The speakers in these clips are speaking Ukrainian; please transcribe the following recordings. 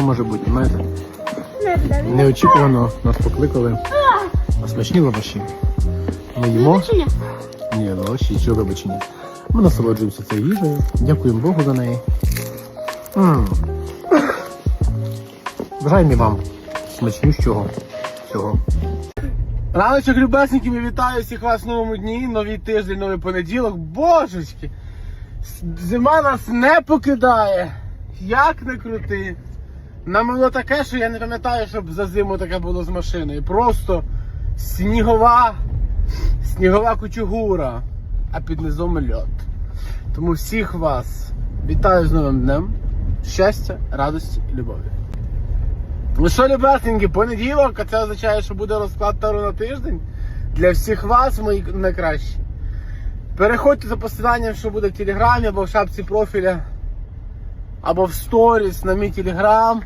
може бути, знаєте? Неочікувано нас покликали. А смачні лаваші. Ми їмо. Ні, лаваші, що вибачення. Ми насолоджуємося цією їжею. Дякуємо Богу за неї. Бажаємо і вам смачнющого всього. Раночок, любесенькі, ми вітаю всіх вас в новому дні, новий тиждень, новий понеділок. Божечки! Зима нас не покидає. Як не крути. Намило таке, що я не пам'ятаю, щоб за зиму таке було з машиною. Просто снігова, снігова кучугура, а під низом льот. Тому всіх вас вітаю з новим днем. Щастя, радості любові. Ну що, любесенькі, понеділок, а це означає, що буде розклад Таро на тиждень. Для всіх вас, мої найкращі. Переходьте за посиланням, що буде в телеграмі або в шапці профіля, або в сторіс на мій телеграм.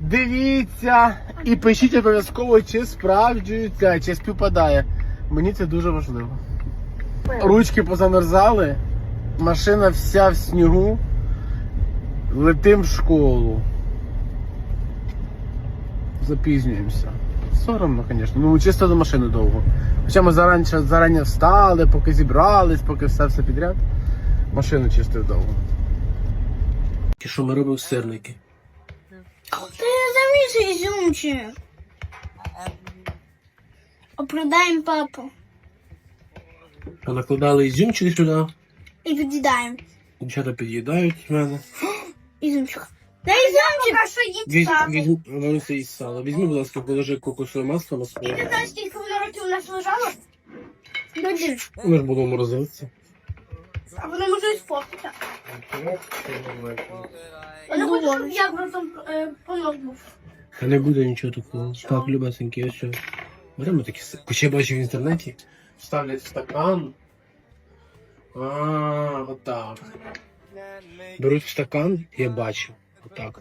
Дивіться і пишіть обов'язково, чи справджується, чи співпадає. Мені це дуже важливо. Ручки позамерзали, машина вся в снігу. Летим в школу. Запізнюємося. Соромно, звісно. Ну, чисто до машини довго. Хоча ми зарані, зарані встали, поки зібрались, поки все все підряд. Машину чистив довго. Що ми робимо сирники? Ти замішуй зюмчик. Опродаємо папу Накладали ізюмчик сюди, і від'їдаємо. дівчата під'їдають в мене. Ізюмчик. Дай зюмчик. А що Візьми, воно із сала. Візьми, будь ласка, положи кокосове масло на свою. Ти знаєш, скільки воно років у нас лежало? Люди. Ми ж будемо морозилися. А воно може і спортити. Я не хочу, щоб я просто е, понос був. Та не буде нічого такого. Так, любесенькі, ось що. Беремо такі Ще бачив в інтернеті. Ставлять в стакан. А, отак. Беруть в стакан, я бачив. Отак.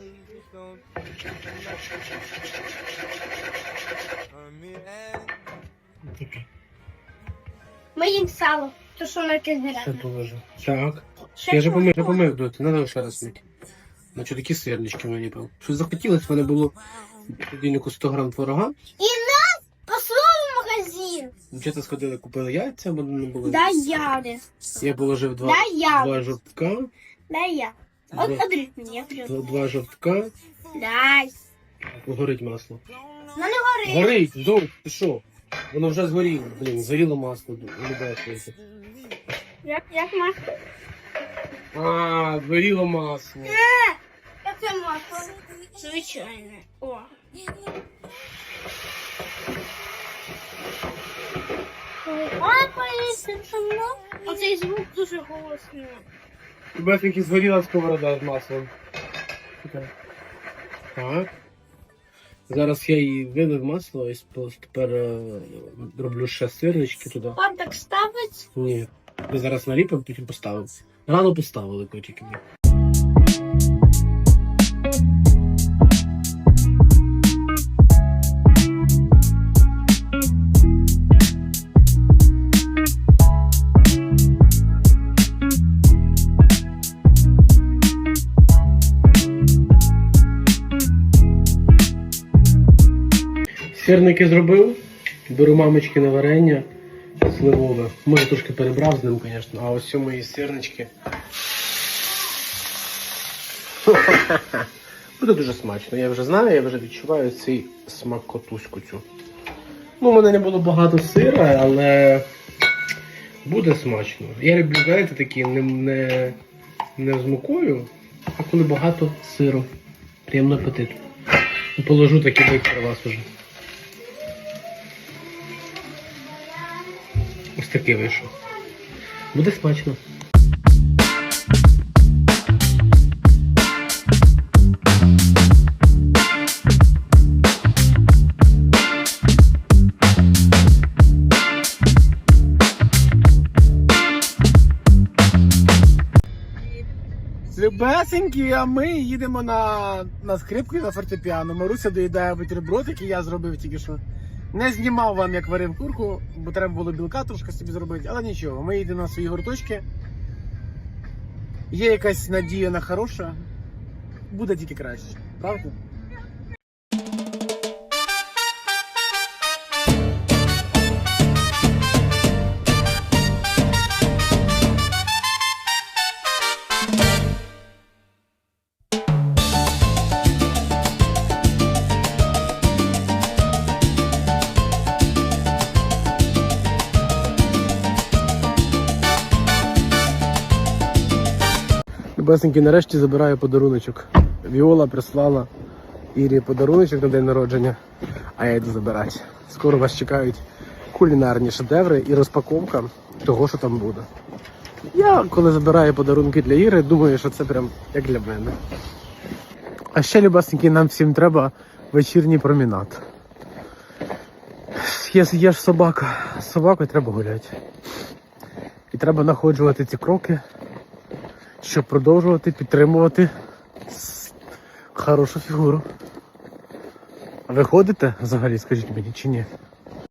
Ми їм сало. То що на якесь Все положу. Так. Ще Я вже що? помив, вже помив доти, надо ще раз мити. Значить такі сирнички мені пив. Щось захотілося, в мене було в холодильнику 100 грам творога. І нас послали в магазин. Дівчата сходили, купили яйця, бо не було. Дай я. Я положив два, Дай я. два жовтка, Дай я. Два. От одріть мені, я два, два жовтка, Дай. горить масло. Ну не гори. Горить, Зов, ти що? Воно вже згоріло, блін, згоріло масло, любе щось. Як, як масло? А, згоріло масло. Як це масло? Звичайне. О. Це мною. Оцей звук дуже голосний. Любесеньки згоріла сковорода з маслом. Так. Зараз я її вилив масло і тепер е, роблю ще сирнички туди. Пан так ставить. Ні. Ми зараз наліпимо, потім поставимо. Рано поставили котики. Сирники зробив, беру мамочки на варення сливове. Може трошки перебрав з ним, звісно, а ось ці мої сирнички. Буде дуже смачно. Я вже знаю, я вже відчуваю цей смак котуську цю. Ну, у мене не було багато сира, але буде смачно. Я люблю, знаєте, такі не, не, не з мукою, а коли багато сиру. Приємно апетиту. Положу такий бик про вас уже. Такий вийшов. Буде смачно. Любесенькі, а ми їдемо на, на скрипку і на фортепіано. Маруся доїдає бутерброд, який я зробив тільки що. Не знімав вам, як варив курку, бо треба було білка трошки собі зробити, але нічого, ми їдемо на свої гурточки. Є якась надія на хороше. буде тільки краще. Правда? Любесенький, нарешті забираю подаруночок. Віола прислала Ірі подаруночок на день народження, а я йду забирати. Скоро вас чекають кулінарні шедеври і розпаковка того, що там буде. Я, коли забираю подарунки для Іри, думаю, що це прям як для мене. А ще, любесенький, нам всім треба вечірній промінад. Є, є ж собака. Собакою треба гуляти. І треба знаходжувати ці кроки щоб продовжувати підтримувати хорошу фігуру. А ви ходите взагалі, скажіть мені, чи ні?